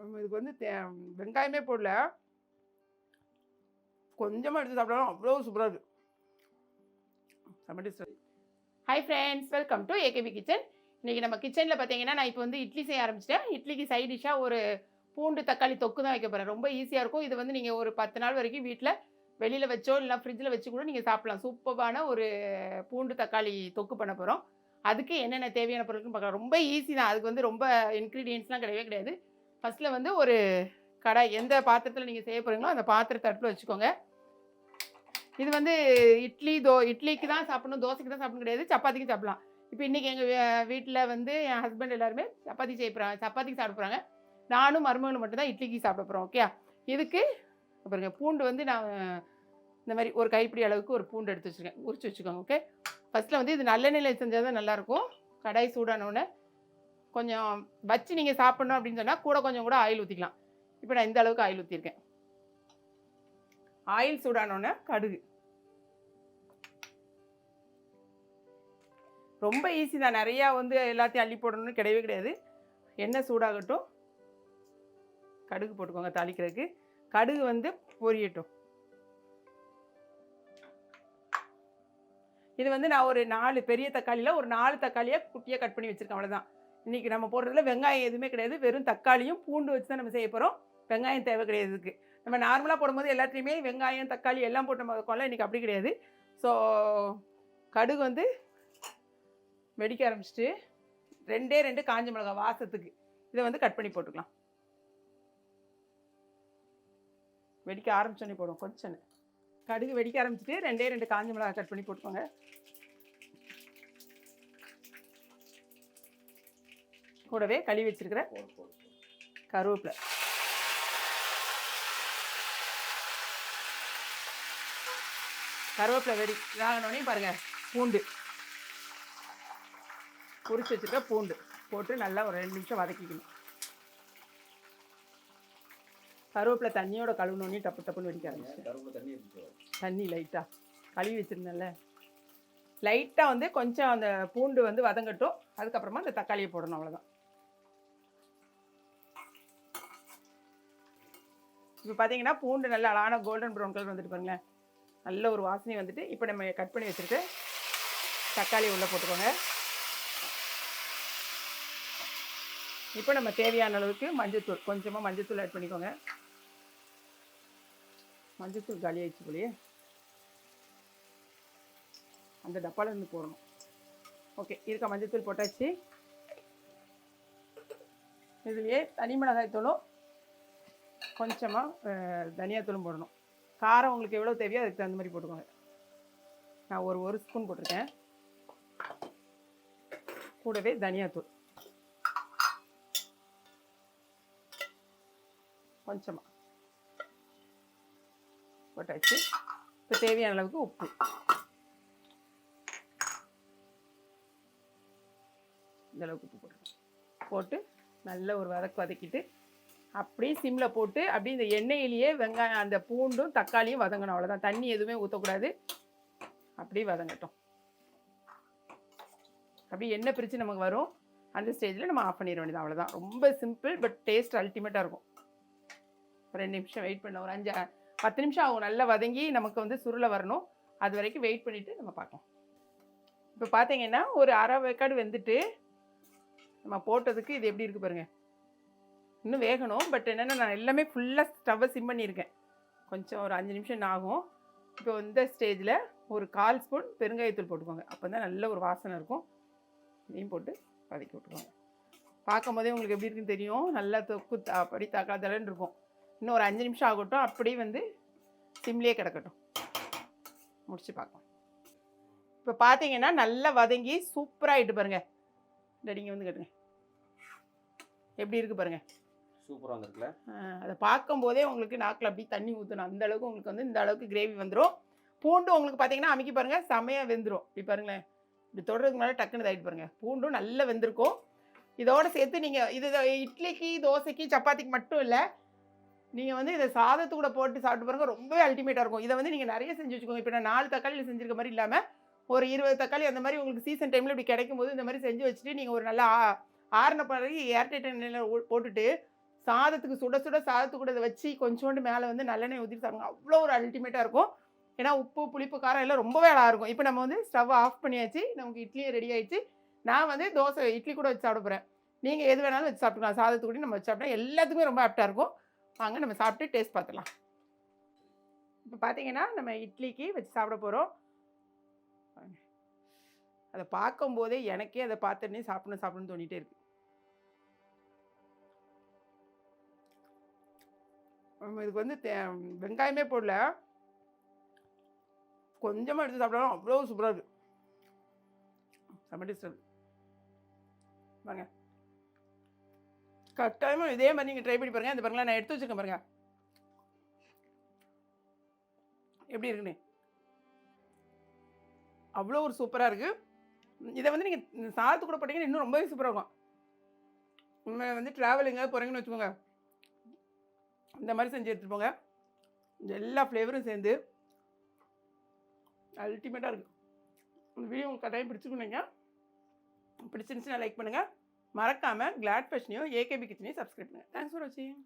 இதுக்கு வந்து தே வெங்காயமே போடல. கொஞ்சமாக எடுத்து சாப்பிடலாம் அவ்வளோ சூப்பராக இருக்குது செம்ம taste hi friends welcome to AKP kitchen இன்றைக்கி நம்ம கிச்சனில் பார்த்தீங்கன்னா நான் இப்போ வந்து இட்லி செய்ய ஆரம்பிச்சிட்டேன். இட்லிக்கு சைட் டிஷ்ஷாக ஒரு பூண்டு தக்காளி தொக்கு தான் வைக்க போகிறேன் ரொம்ப ஈஸியாக இருக்கும். இது வந்து நீங்கள் ஒரு பத்து நாள் வரைக்கும் வீட்டில் வெளியில் வச்சோ இல்லை ஃப்ரிட்ஜில் வச்சு கூட நீங்கள் சாப்பிட்லாம். சூப்பரான ஒரு பூண்டு தக்காளி தொக்கு பண்ண போகிறோம் அதுக்கு என்னென்ன தேவையான பொருட்கள்னு பார்க்கலாம். ரொம்ப ஈஸி தான். அதுக்கு வந்து ரொம்ப இன்க்ரீடியன்ஸ்லாம் கிடையவே கிடையாது. ஃபஸ்ட்டில் வந்து ஒரு கடாய் எந்த பாத்திரத்தில் நீங்கள் செய்ய போகிறீங்களோ அந்த பாத்திரத்தை அடுப்பில் வச்சுக்கோங்க. இது வந்து இட்லி தோ இட்லிக்கு தான் சாப்பிடணும் தோசைக்கு தான் சாப்பிடணும் கிடையாது சப்பாத்திக்கும் சாப்பிடலாம். இப்போ இன்றைக்கி எங்கள் வீட்டில் வந்து என் ஹஸ்பண்ட் எல்லாருமே சப்பாத்தி செய்ய போகிறாங்க சப்பாத்திக்கு சாப்பிட போகிறாங்க நானும் மருமகளும் மட்டும்தான் இட்லிக்கு சாப்பிட போகிறோம் ஓகே இதுக்கு அப்புறம் பூண்டு வந்து நான் இந்த மாதிரி ஒரு கைப்பிடி அளவுக்கு ஒரு பூண்டு எடுத்து வச்சுருக்கேன் உரிச்சு வச்சுக்கோங்க ஓகே ஃபஸ்ட்டில் வந்து இது நல்லெண்ணெயில் செஞ்சால் தான் நல்லாயிருக்கும். கடாய் சூடானோடனே கொஞ்சம் வச்சு நீங்கள் சாப்பிட்ணும் அப்படின்னு சொன்னால் கூட கொஞ்சம் கூட ஆயில் ஊற்றிக்கலாம் இப்போ நான் இந்த அளவுக்கு ஆயில் ஊற்றிருக்கேன் ஆயில் சூடானோன்னே கடுகு. ரொம்ப ஈஸி தான். நிறையா வந்து எல்லாத்தையும் அள்ளி போடணும்னு கிடையவே கிடையாது. எண்ணெய் சூடாகட்டும். கடுகு போட்டுக்கோங்க தாளிக்கிறதுக்கு. கடுகு வந்து பொரியட்டும். இது வந்து நான் ஒரு நாலு பெரிய தக்காளியில் ஒரு நாலு தக்காளியை குட்டியாக கட் பண்ணி வச்சுருக்கேன். அவ்வளோதான் இன்றைக்கி நம்ம போடுறதுல வெங்காயம் எதுவுமே கிடையாது. வெறும் தக்காளியும் பூண்டு வச்சு தான் நம்ம செய்ய போகிறோம் வெங்காயம் தேவை கிடையாது இதுக்கு. நம்ம நார்மலாக போடும்போது எல்லாத்துலேயுமே வெங்காயம் தக்காளி எல்லாம் போட்டு முதக்கோல இன்றைக்கி அப்படி கிடையாது. ஸோ கடுகு வந்து வெடிக்க ஆரம்பிச்சிட்டு ரெண்டே ரெண்டு காஞ்ச மிளகாய் வாசத்துக்கு இதை வந்து கட் பண்ணி போட்டுக்கலாம். வெடிக்க ஆரம்பிச்சோன்னே போடுவோம். கொஞ்சம். கடுகு வெடிக்க ஆரம்பிச்சிட்டு ரெண்டே ரெண்டு காஞ்ச மிளகாய் கட் பண்ணி போட்டுக்கோங்க. கூடவே கழுவி வச்சிருக்கிற கருவேப்பிலை. கருவேப்பிலை வெடி வாங்கினோடனே பாருங்கள் பூண்டு. உரிச்சு வச்சுருக்க பூண்டு போட்டு நல்லா ஒரு ரெண்டு நிமிஷம் வதக்கிக்கணும். கருவேப்பிலை தண்ணியோட கழுவுனோடனே டப்பு டப்புன்னு வெடிக்க தண்ணி லைட்டாக கழுவி வச்சுருந்தேன்ல. லைட்டாக வந்து கொஞ்சம் அந்த பூண்டு வந்து வதங்கட்டும் அதுக்கப்புறமா அந்த தக்காளியை போடணும் அவ்வளோதான் இப்போ பார்த்தீங்கன்னா பூண்டு நல்ல அழகான கோல்டன் ப்ரௌன் கலர் வந்துட்டு பாருங்களேன். நல்ல ஒரு வாசனை வந்துட்டு இப்போ நம்ம கட் பண்ணி வச்சுருக்கு தக்காளி உள்ளே போட்டுக்கோங்க. இப்போ நம்ம தேவையான அளவுக்கு மஞ்சத்தூள் கொஞ்சமாக மஞ்சத்தூள் ஆட் பண்ணிக்கோங்க. மஞ்சத்தூள் காலி ஆயிடுச்சு போலியே. அந்த டப்பால இருந்து போடணும். ஓகே இருக்க மஞ்சத்தூள் போட்டாச்சு. இதுலேயே தனி மிளகாய் தூளும் கொஞ்சமாக தனியாத்தூளும் போடணும். காரம் உங்களுக்கு எவ்வளோ தேவையோ அதுக்கு தகுந்த மாதிரி போட்டுக்கோங்க. நான் ஒரு ஒரு ஸ்பூன் போட்டிருக்கேன். கூடவே தனியாத்தூள் கொஞ்சமாக போட்டாச்சு. இப்போ தேவையான அளவுக்கு உப்பு. இந்த அளவுக்கு உப்பு போட்டு போட்டு நல்ல ஒரு வதக்கு வதக்கிட்டு அப்படியே சிம்மில் போட்டு அப்படியே இந்த எண்ணெயிலேயே வெங்காயம் அந்த பூண்டும் தக்காளியும் வதங்கணும். அவ்வளோதான் தண்ணி எதுவுமே ஊற்றக்கூடாது அப்படியே வதங்கட்டும். அப்படியே எண்ணெய் பிரித்து நமக்கு வரும். அந்த ஸ்டேஜில் நம்ம ஆஃப் பண்ணிட வேண்டியது அவ்வளோதான் ரொம்ப சிம்பிள் பட் டேஸ்ட் அல்டிமேட்டாக இருக்கும். ஒரு ரெண்டு நிமிஷம் வெயிட் பண்ண. ஒரு அஞ்சு பத்து நிமிஷம் ஆகும். நல்லா வதங்கி நமக்கு வந்து சுருளை வரணும். அது வரைக்கும் வெயிட் பண்ணிவிட்டு நம்ம பார்க்கலாம். இப்போ பார்த்தீங்கன்னா ஒரு அரை வேக்காடு வெந்துட்டு நம்ம போட்டதுக்கு இது எப்படி இருக்குது பாருங்கள் இன்னும் வேகணும். பட் என்னென்னா நான் எல்லாமே ஃபுல்லாக ஸ்டவ்வை சிம் பண்ணியிருக்கேன். கொஞ்சம் ஒரு அஞ்சு நிமிஷம் ஆகும். இப்போ இந்த ஸ்டேஜில் ஒரு கால் ஸ்பூன் பெருங்காயத்தூள் போட்டுக்கோங்க. அப்போ தான் நல்ல ஒரு வாசனை இருக்கும். இதையும் போட்டு வதக்கி விட்டுக்கோங்க. பார்க்கும் போதே உங்களுக்கு எப்படி இருக்குன்னு தெரியும். நல்லா தொக்கு அப்படி தக்காதலன்னு இருக்கும். இன்னும் ஒரு அஞ்சு நிமிஷம் ஆகட்டும். அப்படியே வந்து சிம்லேயே கிடக்கட்டும். முடிச்சு பார்க்கலாம். இப்போ பார்த்தீங்கன்னா நல்லா வதங்கி சூப்பராகிட்டு பாருங்கள் ரெடிங்க வந்து கேட்டுங்க. எப்படி இருக்குது பாருங்கள் சூப்பராக வந்திருக்குல்ல. அதை பார்க்கும்போதே உங்களுக்கு நாக்கில் அப்படியே தண்ணி ஊற்றணும் அந்த அளவுக்கு உங்களுக்கு வந்து இந்த அளவுக்கு கிரேவி வந்துடும் பூண்டும் உங்களுக்கு பார்த்தீங்கன்னா அமைக்கி பாருங்கள் செமையாக வெந்துடும் இப்படி பாருங்களேன். இப்படி தொடறதுக்கு முன்னாடி டக்குன்னு இதாகிட்டு பாருங்கள் பூண்டும் நல்லா வெந்திருக்கும். இதோடு சேர்த்து நீங்கள் இது இட்லிக்கு தோசைக்கு சப்பாத்திக்கு மட்டும் இல்லை நீங்கள் வந்து இதை சாதத்து கூட போட்டு சாப்பிட்டு பாருங்கள் ரொம்பவே அல்டிமேட்டாக இருக்கும். இதை வந்து நீங்கள் நிறைய செஞ்சு வச்சுக்கோங்க. இப்போ நான் நாலு தக்காளியில் செஞ்சிருக்க மாதிரி இல்லாமல் ஒரு இருபது தக்காளி அந்த மாதிரி உங்களுக்கு சீசன் டைமில் இப்படி கிடைக்கும் போது இந்த மாதிரி செஞ்சு வச்சுட்டு நீங்கள் ஒரு நல்லா ஆறின பிறகு ஏர்டைட் எண்ணெயில் போட்டுட்டு சாதத்துக்கு சுட சுட சாதத்துக்கு கூட இதை வச்சு கொஞ்சோண்டு மேலே வந்து நல்லெண்ணெய் ஊற்றி சாப்பிடுங்க. அவ்வளோ ஒரு அல்டிமேட்டாக இருக்கும். ஏன்னா உப்பு புளிப்பு காரம் எல்லாம் ரொம்பவே அழகாக இருக்கும். இப்போ நம்ம வந்து ஸ்டவ் ஆஃப் பண்ணியாச்சு. நமக்கு இட்லியே ரெடி ஆயிடுச்சு. நான் வந்து தோசை இட்லி கூட வச்சு சாப்பிட போகிறேன் நீங்கள் எது வேணாலும் வச்சு சாப்பிட்டுக்கலாம். சாதத்து கூட நம்ம வச்சு சாப்பிட்டா எல்லாத்துக்குமே ரொம்ப ஆப்டாக இருக்கும். வாங்க நம்ம சாப்பிட்டு டேஸ்ட் பார்த்துலாம் இப்போ பார்த்தீங்கன்னா நம்ம இட்லிக்கு வச்சு சாப்பிட போகிறோம் அதை பார்க்கும்போதே எனக்கே அதை பார்த்துட்டே சாப்பிடணும் சாப்பிடணும்னு தோணிட்டே இருக்குது இதுக்கு வந்து தே- வெங்காயமே போடல. கொஞ்சமாக எடுத்து சாப்பிடலாம் அவ்வளோ சூப்பராக இருக்குது செம்ம டேஸ்ட் வாங்க கட்டாயமாக இதே மாதிரி நீங்கள் ட்ரை பண்ணி பாருங்கள் இந்த பாருங்களா நான் எடுத்து வச்சுருக்கேன் பாருங்க. எப்படி இருக்குன்னு. அவ்வளோ ஒரு சூப்பராக இருக்குது இதை வந்து நீங்கள் சாதத்து கூட போட்டிங்கன்னா இன்னும் ரொம்பவே சூப்பராக இருக்கும். உண்மை வந்து ட்ராவல் எங்கேயாவது போகிறீங்கன்னு வச்சுக்கோங்க. இந்த மாதிரி செஞ்சு எடுத்துகிட்டு போங்க இந்த எல்லா ஃப்ளேவரும் சேர்ந்து அல்டிமேட்டாக இருக்குது இந்த வீடியோ உங்களுக்கு கட்டாயம் பிடிச்சிக்கணுங்க பிடிச்சிருந்துச்சுன்னா லைக் பண்ணுங்கள் மறக்காமல் கிளாட் ஃபேஷனையும் ஏகேபி கிச்சனையும் சப்ஸ்கிரைப் பண்ணுங்கள் தேங்க்ஸ் ஃபார் வாட்சிங்